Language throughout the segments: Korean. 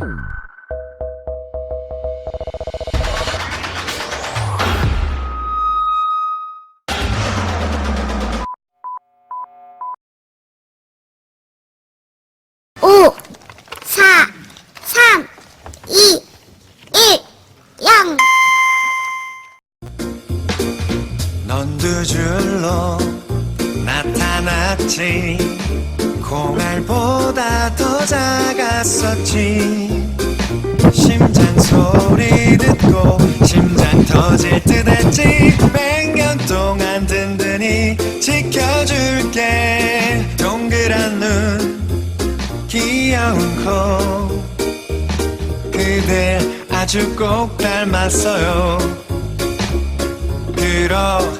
오, 사, 삼, 이, 일, 영. 넌 늦을러 나타났지 공알보다 더 작았었지. 심장 소리 듣고 심장 터질 듯 했지. 백년 동안 든든히 지켜줄게. 동그란 눈 귀여운 코. 그댈 아주 꼭 닮았어요. 그렇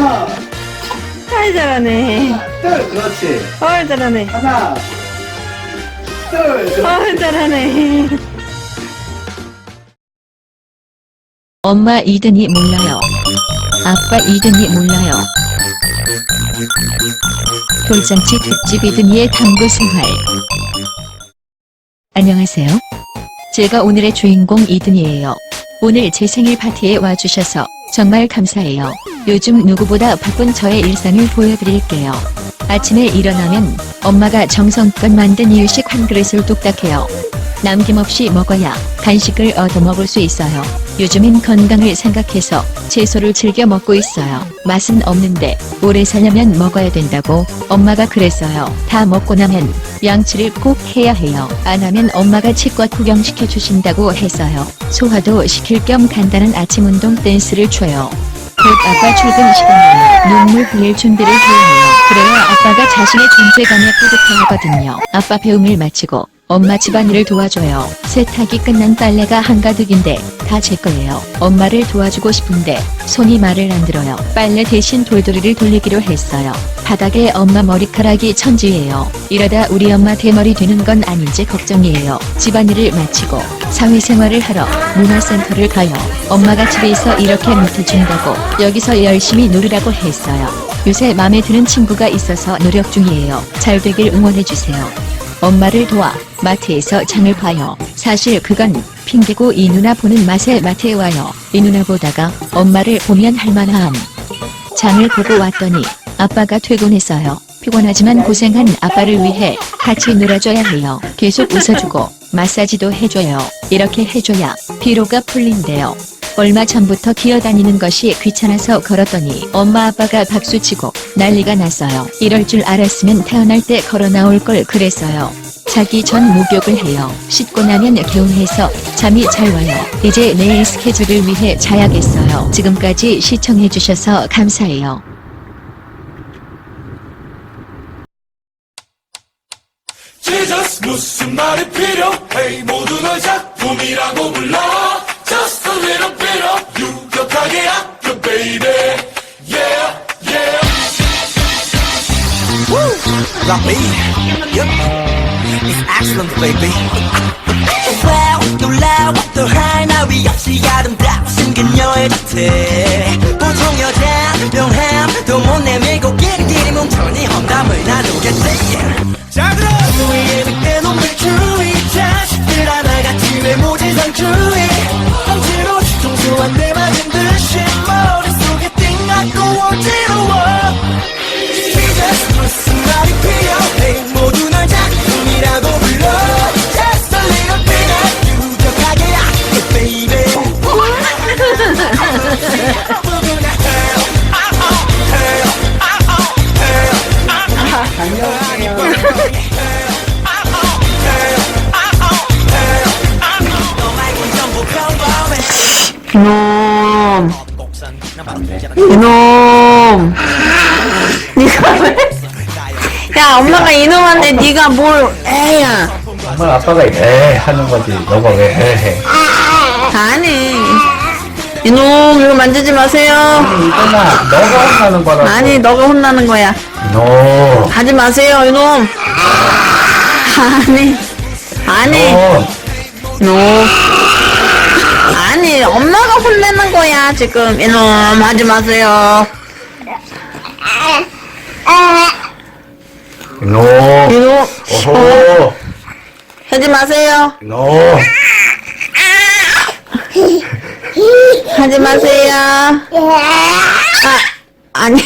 아이 잘하네. 둘, 그렇지. 헐 잘하네. 하나, 둘, 그렇지. 헐 잘하네. 엄마 이든이 몰라요. 아빠 이든이 몰라요. 돌잔치 특집 이든이의 탐구 생활. 안녕하세요. 제가 오늘의 주인공 이든이에요. 오늘 제 생일 파티에 와주셔서 정말 감사해요. 요즘 누구보다 바쁜 저의 일상을 보여드릴게요. 아침에 일어나면 엄마가 정성껏 만든 이유식 한 그릇을 뚝딱 해요. 남김없이 먹어야 간식을 얻어먹을 수 있어요. 요즘엔 건강을 생각해서 채소를 즐겨 먹고 있어요. 맛은 없는데 오래 살려면 먹어야 된다고 엄마가 그랬어요. 다 먹고 나면 양치를 꼭 해야 해요. 안 하면 엄마가 치과 구경시켜 주신다고 했어요. 소화도 시킬 겸 간단한 아침 운동 댄스를 춰요. 곧 아빠 출근 시간이니 눈물 흘릴 준비를 해야 해요. 그래야 아빠가 자신의 존재감에 뿌듯해하거든요. 아빠 배움을 마치고 엄마 집안일을 도와줘요. 세탁이 끝난 빨래가 한가득인데 다 제 거예요. 엄마를 도와주고 싶은데 손이 말을 안 들어요. 빨래 대신 돌돌이를 돌리기로 했어요. 바닥에 엄마 머리카락이 천지예요. 이러다 우리 엄마 대머리 되는 건 아닌지 걱정이에요. 집안일을 마치고 사회생활을 하러 문화센터를 가요. 엄마가 집에서 이렇게 못해준다고 여기서 열심히 놀으라고 했어요. 요새 마음에 드는 친구가 있어서 노력 중이에요. 잘 되길 응원해주세요. 엄마를 도와 마트에서 장을 봐요. 사실 그건 핑계고 이 누나 보는 맛에 마트에 와요. 이 누나 보다가 엄마를 보면 할만함. 장을 보고 왔더니 아빠가 퇴근했어요. 피곤하지만 고생한 아빠를 위해 같이 놀아줘야 해요. 계속 웃어주고 마사지도 해줘요. 이렇게 해줘야 피로가 풀린대요. 얼마 전부터 기어다니는 것이 귀찮아서 걸었더니 엄마 아빠가 박수치고 난리가 났어요. 이럴 줄 알았으면 태어날 때 걸어 나올 걸 그랬어요. 자기 전 목욕을 해요. 씻고 나면 개운해서 잠이 잘 와요. 이제 내일 스케줄을 위해 자야겠어요. 지금까지 시청해주셔서 감사해요. Jesus 무슨 말이 필요해 모두 널 작품이라고 불러 a little bit of 유격하게 아껴 baby Yeah yeah Rock me. Yep. It's excellent, baby. wow, 놀라워 또 하나 위 없이 아름다우신 그녀의 곁에 이놈, 이놈. 네가 왜? 야, 엄마가 이놈한테 네가 뭘 애야? 정말 아빠가 에 하는 거지. 너가 왜 에 해. 아니. 이놈, 이거 만지지 마세요. 이거나 너가 혼나는 거라고. 아니, 너가 혼나는 거야. 너. 하지 마세요, 이놈. 아니, 아니, 너. 이놈. 아니. 엄마가 혼내는 거야 지금 이놈 하지 마세요 이놈 이놈 오호 하지 마세요 이놈 하지 마세요 아 아니